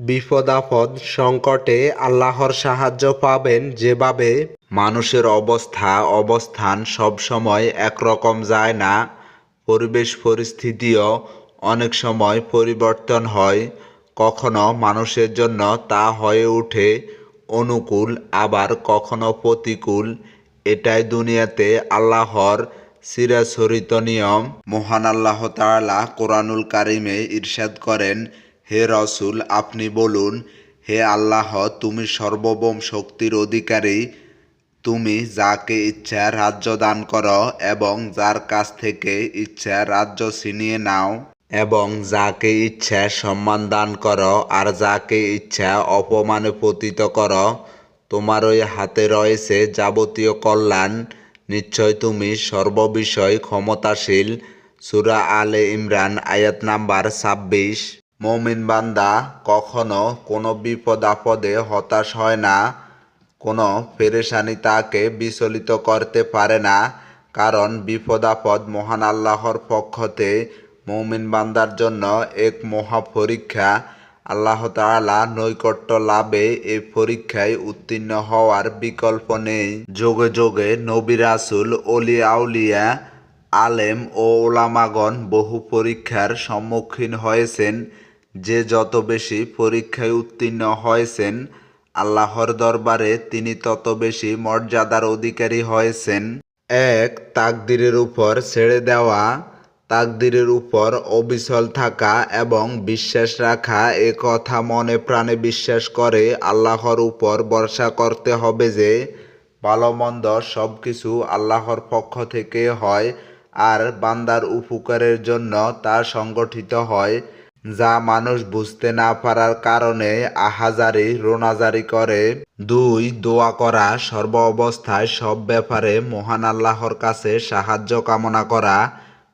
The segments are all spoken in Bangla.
বিপদ আপদ সংকটে আল্লাহর সাহায্য পাবেন যেভাবে মানুষের অবস্থা, অবস্থান সবসময় একরকম যায় না। পরিবেশ পরিস্থিতিও অনেক সময় পরিবর্তন হয়। কখনো মানুষের জন্য তা হয়ে ওঠে, অনুকূল, আবার কখনো প্রতিকূল। এটাই দুনিয়াতে আল্লাহর চিরাচরিত নিয়ম। মহান আল্লাহ তাআলা কোরআনুল কারিমে ইরশাদ করেন হে রসুল, আপনি বলুন, হে আল্লাহ, তুমি সর্বভৌম শক্তির অধিকারী। তুমি যাকে ইচ্ছা রাজ্য দান করো এবং যার কাছ থেকে ইচ্ছা রাজ্য ছিনিয়ে নাও এবং যাকে ইচ্ছা সম্মান দান করো আর যাকে ইচ্ছা অপমানে পতিত করো, তোমার ওই হাতে রয়েছে যাবতীয় কল্যাণ। নিশ্চয় তুমি সর্ববিষয় ক্ষমতাশীল। সুরা আলে ইমরান, আয়াত নাম্বার ছাব্বিশ। মমিন বান্দা কখনো কোনো বিপদ আপদে হতাশ হয় না, কোনো পেরেশানি তাকে বিচলিত করতে পারে না, কারণ বিপদ আপদ মহান আল্লাহর পক্ষতে মৌমিন বান্দার জন্য এক মহা পরীক্ষা। আল্লাহ তাআলা নৈকট্য লাভে এই পরীক্ষায় উত্তীর্ণ হওয়ার বিকল্প নেই। যোগে যোগে নবী রাসুল অলি আউলিয়া, আলেম ও ওলামাগণ বহু পরীক্ষার সম্মুখীন হয়েছেন। যে যত বেশি পরীক্ষায় উত্তীর্ণ হয়েছেন, আল্লাহর দরবারে তিনি তত বেশি মর্যাদার অধিকারী হয়েছেন। এক, তাকদিরের উপর ছেড়ে দেওয়া, তাকদিরের উপর অবিচল থাকা এবং বিশ্বাস রাখা এ কথা মনে প্রাণে বিশ্বাস করে আল্লাহর উপর ভরসা করতে হবে যে ভালো মন্দ সব কিছু আল্লাহর পক্ষ থেকে হয় আর বান্দার উপকারের জন্য তা সংগঠিত হয়। যা মানুষ বুঝতে না পারার কারণে আহাজারি, রোনাজারি করে। দুই, দোয়া করা, সর্ব অবস্থায় সব ব্যাপারে মহান আল্লাহর কাছে সাহায্য কামনা করা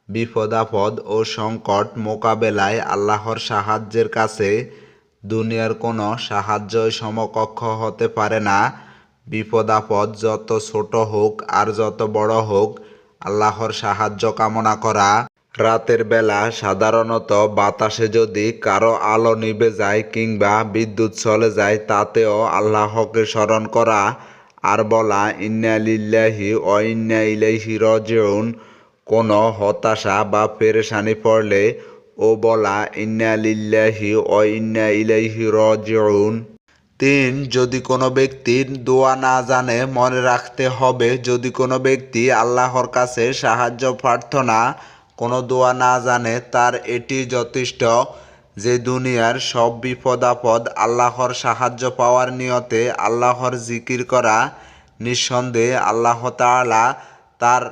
বিপদাপদ ও সংকট মোকাবেলায় আল্লাহর সাহায্যের কাছে দুনিয়ার কোনো সাহায্যই সমকক্ষ হতে পারে না। বিপদাপদ যত ছোট হোক আর যত বড় হোক, আল্লাহর সাহায্য কামনা করা। রাতের বেলা সাধারণত বাতাসে যদি কারও আলো নিভে যায় কিংবা বিদ্যুৎ চলে যায়, তাতেও আল্লাহকে স্মরণ করা আর বলা, ইন্না লিল্লাহি ও ইন্না ইলাইহি কোনো হতাশা বা পেরেশানি পড়লে ও বলা, ইন্না লিল্লাহি ও ইন্না ইলাইহি তিন, যদি কোনো ব্যক্তির দোয়া না জানে, মনে রাখতে হবে, যদি কোনো ব্যক্তি আল্লাহর কাছে সাহায্য প্রার্থনা কোনো দোয়া না জানে তার এটি যথেষ্ট যে দুনিয়ার সব বিপদ আপদ আল্লাহর সাহায্য পাওয়ার নিয়তে আল্লাহর জিকির করা নিঃসন্দেহে আল্লাহ তাআলা তার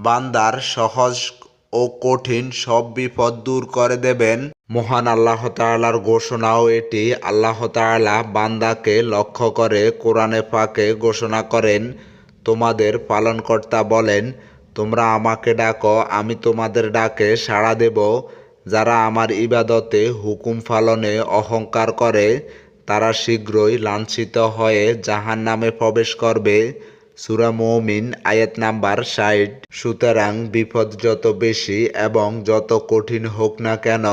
বান্দার সহজ ও কঠিন সব বিপদ দূর করে দেবেন। মহান আল্লাহ তাআলার ঘোষণাও এটি। আল্লাহ তাআলা বান্দাকে লক্ষ্য করে কোরআনে পাকে ঘোষণা করেন। তোমাদের পালনকর্তা বলেন তোমরা আমাকে ডাকো, আমি তোমাদের ডাকে সাড়া দেব। যারা আমার ইবাদতে হুকুম পালনে অহংকার করে, তারা শীঘ্রই লাঞ্ছিত হয়ে জাহান নামে প্রবেশ করবে। সুরা মৌমিন, আয়াত নাম্বার ষাট। সুতরাং বিপদ যত বেশি এবং যত কঠিন হোক না কেন,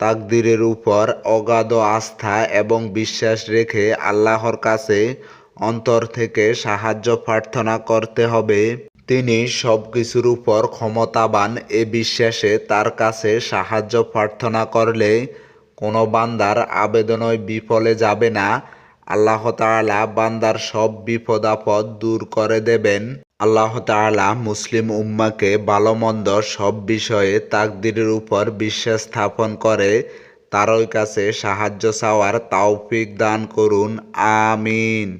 তাকদিরের উপর অগাধ আস্থা এবং বিশ্বাস রেখে আল্লাহর কাছে অন্তর থেকে সাহায্য প্রার্থনা করতে হবে। তিনি সব কিছুর উপর ক্ষমতাবান এ বিশ্বাসে তার কাছে সাহায্য প্রার্থনা করলে কোনো বান্দার আবেদনই বিফলে যাবে না। আল্লাহ তাআলা বান্দার সব বিপদাপদ দূর করে দেবেন। আল্লাহ তাআলা মুসলিম উম্মাকে ভালো মন্দ সব বিষয়ে তাকদিরের উপর বিশ্বাস স্থাপন করে তারই কাছে সাহায্য চাওয়ার তাওফিক দান করুন। আমিন।